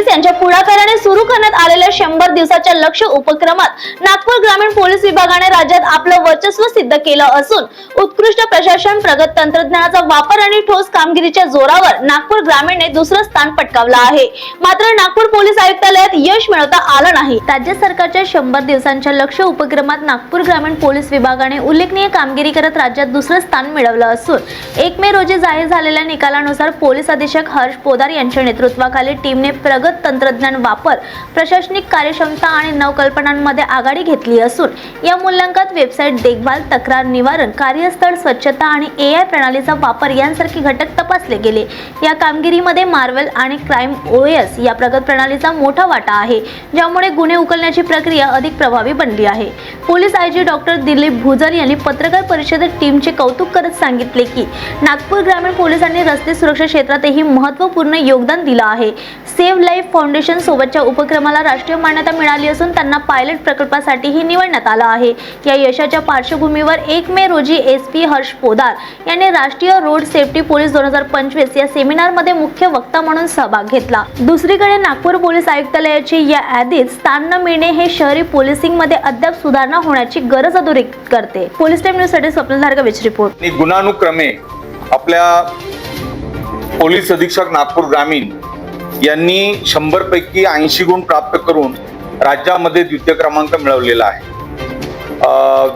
Police यांच्या पुढाकाराने सुरू करण्यात आलेल्या शंभर दिवसाच्या लक्ष उपक्रमात नागपूर ग्रामीण पोलीस विभागाने राज्यात आपलं वर्चस्व सिद्ध केलं असून उत्कृष्ट प्रशासन प्रगत तंत्रज्ञानाचा वापर आणि ठोस कामगिरीच्या जोरावर नागपूर ग्रामीणने दुसरं स्थान पटकावलं आहे. मात्र नागपूर पोलीस आयुक्तालयात यश मिळवता आलं नाही. राज्य सरकारच्या शंभर दिवसांच्या लक्ष उपक्रमात नागपूर ग्रामीण पोलीस विभागाने उल्लेखनीय कामगिरी करत राज्यात दुसरं स्थान मिळवलं असून एक मे रोजी जाहीर झालेल्या निकालानुसार पोलीस अधीक्षक हर्ष पोदार यांच्या नेतृत्वाखाली टीमने प्रगत तंत्रज्ञान वापर प्रशासनिक कार्यक्षमता आणि नवकल्पनांमध्ये आघाडी घेतली असून या मूल्यांकात वेबसाईट देखभाल तक्रार निवारण कार्यस्थळ स्वच्छता आणि ए आय प्रणालीचा वापर यांसारखे घटक तपासले गेले. या कामगिरीमध्ये मार्वेल आणि क्राईम ओएस या प्रगत प्रणालीचा मोठा वाटा आहे ज्यामुळे गुन्हे उकलण्याची प्रक्रिया अधिक प्रभावी बनली आहे. Police I G doctor Dilip Bhujal यांनी पत्रकार परिषदेत टीमचे कौतुक करत सांगितले की नागपूर ग्रामीण पोलिसांनी रस्ते सुरक्षा क्षेत्रातही महत्त्वपूर्ण योगदान दिलं आहे. सेव्ह लाईफ फाउंडेशन सोबतच्या उपक्रमाला राष्ट्रीय मान्यता मिळाली असून त्यांना पायलट प्रकल्पासाठीही निवडण्यात आलं आहे. या यशाच्या पार्श्वभूमीवर एक मे रोजी एस पी हर्ष पोदार यांनी राष्ट्रीय रोड सेफ्टी पोलीस दोन हजार पंचवीस या सेमिनारमध्ये मुख्य वक्ता म्हणून सहभाग घेतला. दुसरीकडे नागपूर पोलीस आयुक्तालयाची या यादीत स्थान न मिळणे हे शहरी पोलिसिंगमध्ये अद्याप सुधारणा होण्याची गरज अधोरेखित करते. पोलीस टाइम न्यूजसाठी स्वप्न धारगवेच रिपोर्ट. गुणानुक्रमे आपल्या पोलीस अधीक्षक नागपूर ग्रामीण यांनी शंभरपैकी ऐंशी गुण प्राप्त करून राज्यामध्ये द्वितीय क्रमांक मिळवलेला आहे.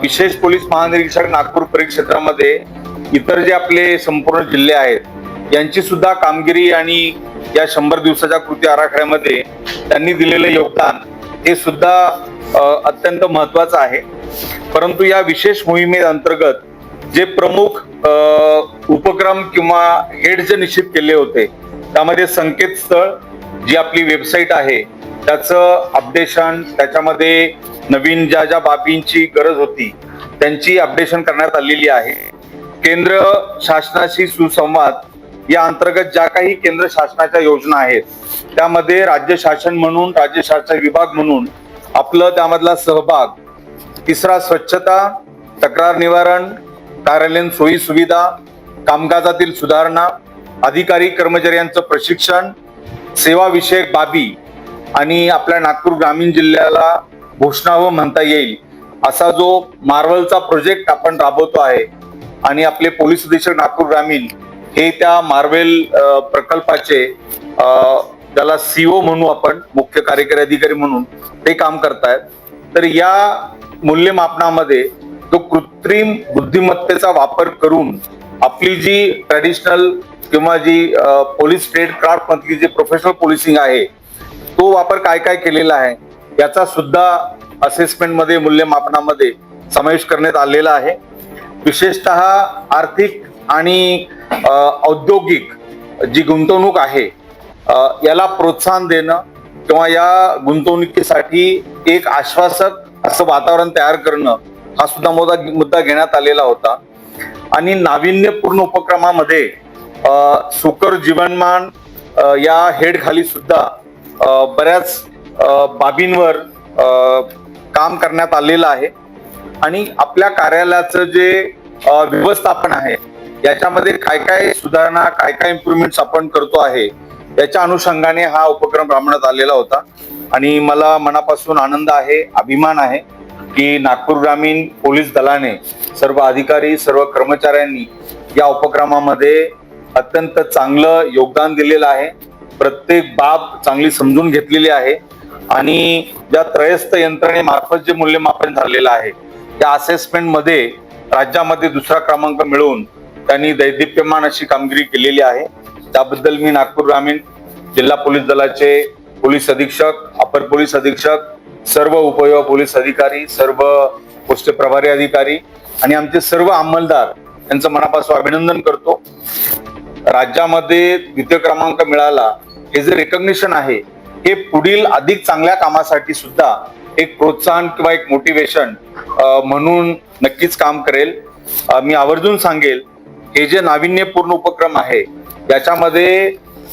विशेष पोलीस महानिरीक्षक नागपूर परिक्षेत्रामध्ये इतर जे आपले संपूर्ण जिल्हे आहेत यांची सुद्धा कामगिरी आणि या शंभर दिवसाच्या कृती आराखड्यामध्ये त्यांनी दिलेलं योगदान हे सुद्धा अत्यंत महत्वाचं आहे. परंतु या विशेष मोहिमे अंतर्गत जे प्रमुख उपक्रम किंवा हेड जे निश्चित केले होते त्यामध्ये संकेतस्थळ जी आपली वेबसाईट आहे त्याचं अपडेशन त्याच्यामध्ये नवीन ज्या ज्या बाबींची गरज होती त्यांची अपडेशन करण्यात आलेली आहे. केंद्र शासनाशी सुसंवाद या अंतर्गत ज्या काही केंद्र शासनाच्या योजना आहेत त्यामध्ये राज्य शासन म्हणून राज्य शासन विभाग म्हणून आपलं त्यामधला सहभाग तिसरा स्वच्छता तक्रार निवारण कार्यालयीन सोयी सुविधा कामकाजातील सुधारणा अधिकारी कर्मचाऱ्यांचं प्रशिक्षण सेवाविषयक बाबी आणि आपल्या नागपूर ग्रामीण जिल्ह्याला घोषणावं म्हणता येईल असा जो मार्वलचा प्रोजेक्ट आपण राबवतो आहे आणि आपले पोलीस अधीक्षक नागपूर ग्रामीण हे त्या मार्वेल प्रकल्पाचे त्याला सीओ म्हणू आपण मुख्य कार्यकारी अधिकारी म्हणून ते काम करतायत. तर या मूल्यमापनामध्ये तो कृत्रिम बुद्धिमत्तेचा वापर करून आपली जी ट्रॅडिशनल किंवा जी पोलीस ट्रेड क्राफ्ट मधली जी प्रोफेशनल पोलिसिंग आहे तो वापर काय काय केलेला आहे याचा सुद्धा असेसमेंटमध्ये मूल्यमापनामध्ये समावेश करण्यात आलेला आहे. विशेषतः आर्थिक आणि औद्योगिक जी गुंतवणूक आहे याला प्रोत्साहन देणं किंवा या गुंतवणुकीसाठी एक आश्वासक असं वातावरण तयार करणं हा सुद्धा मुद्दा मुद्दा घेण्यात आलेला होता. आणि नाविन्यपूर्ण उपक्रमामध्ये सुकर जीवनमान या हेड खाली सुद्धा बऱ्याच बाबींवर काम करण्यात आलेलं आहे. आणि आपल्या कार्यालयाचं जे व्यवस्थापन आहे याच्यामध्ये काय काय सुधारणा काय काय इम्प्रुव्हमेंट आपण करतो आहे याच्या अनुषंगाने हा उपक्रम राबवण्यात आलेला होता. आणि मला मनापासून आनंद आहे अभिमान आहे की नागपूर ग्रामीण पोलीस दलाने सर्व अधिकारी सर्व कर्मचाऱ्यांनी या उपक्रमामध्ये अत्यंत चांगलं योगदान दिलेलं आहे. प्रत्येक बाब चांगली समजून घेतलेली आहे. आणि ज्या त्रयस्थ यंत्रणेमार्फत जे मूल्यमापन झालेलं आहे त्या असेसमेंटमध्ये राज्यामध्ये दुसरा क्रमांक मिळवून त्यांनी दैदिप्यमान अशी कामगिरी केलेली आहे. त्याबद्दल मी नागपूर ग्रामीण जिल्हा पोलीस दलाचे पोलीस अधीक्षक अपर पोलीस अधीक्षक सर्व उपयोग पोलीस अधिकारी सर्व पोस्ट प्रभारी अधिकारी आणि आमचे सर्व अंमलदार यांचं मनापासून अभिनंदन करतो. राज्यामध्ये द्वितीय क्रमांक मिळाला हे जे रेकग्निशन आहे हे पुढील अधिक चांगल्या कामासाठी सुद्धा एक प्रोत्साहन किंवा एक मोटिवेशन म्हणून नक्कीच काम करेल. मी आवर्जून सांगेल हे जे नाविन्यपूर्ण उपक्रम आहे याच्यामध्ये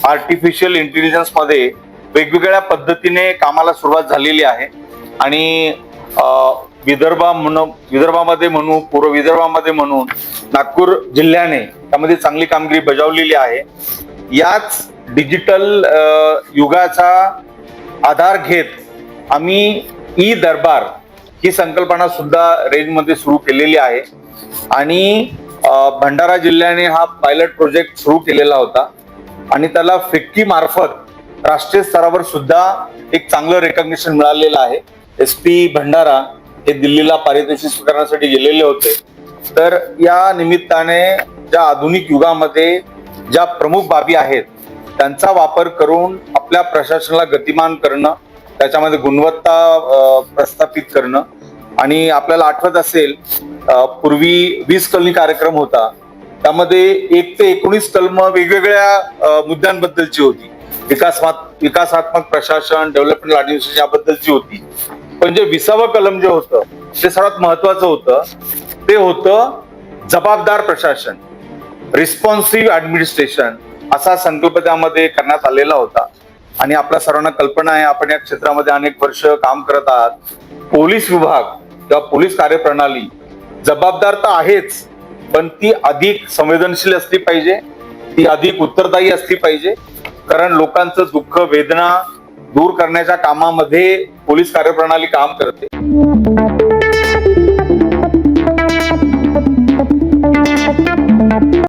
आर्टिफिशियल इंटेलिजन्समध्ये वेगवेगळ्या पद्धतीने कामाला सुरुवात झालेली आहे. आणि विदर्भा म्हणून विदर्भामध्ये म्हणू पूर्व विदर्भामध्ये म्हणून नागपूर जिल्ह्याने त्यामध्ये चांगली कामगिरी बजावलेली आहे. याच डिजिटल युगाचा आधार घेत आम्ही ई दरबार ही संकल्पना सुद्धा रेंजमध्ये सुरू केलेली आहे. आणि भंडारा जिल्ह्याने हा पायलट प्रोजेक्ट सुरू केलेला होता. आणि त्याला फिक्की मार्फत राष्ट्रीय स्तरावर सुद्धा एक चांगलं रेकॉग्निशन मिळालेलं आहे. एस पी भंडारा हे दिल्लीला पारितोषिक स्वीकारण्यासाठी गेलेले होते. तर या निमित्ताने ज्या आधुनिक युगामध्ये ज्या प्रमुख बाबी आहेत त्यांचा वापर करून आपल्या प्रशासनाला गतिमान करणं त्याच्यामध्ये गुणवत्ता प्रस्थापित करणं आणि आपल्याला आठवत असेल पूर्वी वीस कलनी कार्यक्रम होता. त्यामध्ये एक ते एकोणीस कलम वेगवेगळ्या मुद्द्यांबद्दलची होती. विकास विकासात्मक प्रशासन डेव्हलपमेंट ऍडमिनिस्ट्रेशन याबद्दलची होती. पण जे विसावं कलम जे होतं ते सर्वात महत्वाचं होतं ते होतं जबाबदार प्रशासन रिस्पॉन्सिव्ह ऍडमिनिस्ट्रेशन असा संकल्प त्यामध्ये करण्यात आलेला होता. आणि आपल्या सर्वांना कल्पना आहे आपण या क्षेत्रामध्ये अनेक वर्ष काम करत आहात. पोलीस विभाग किंवा पोलीस कार्यप्रणाली जबाबदार तर आहेच पण ती अधिक संवेदनशील असली पाहिजे ती अधिक उत्तरदायी असली पाहिजे. कारण लोकांचं दुःख वेदना दूर करण्याच्या कामामध्ये पोलीस कार्यप्रणाली काम करते.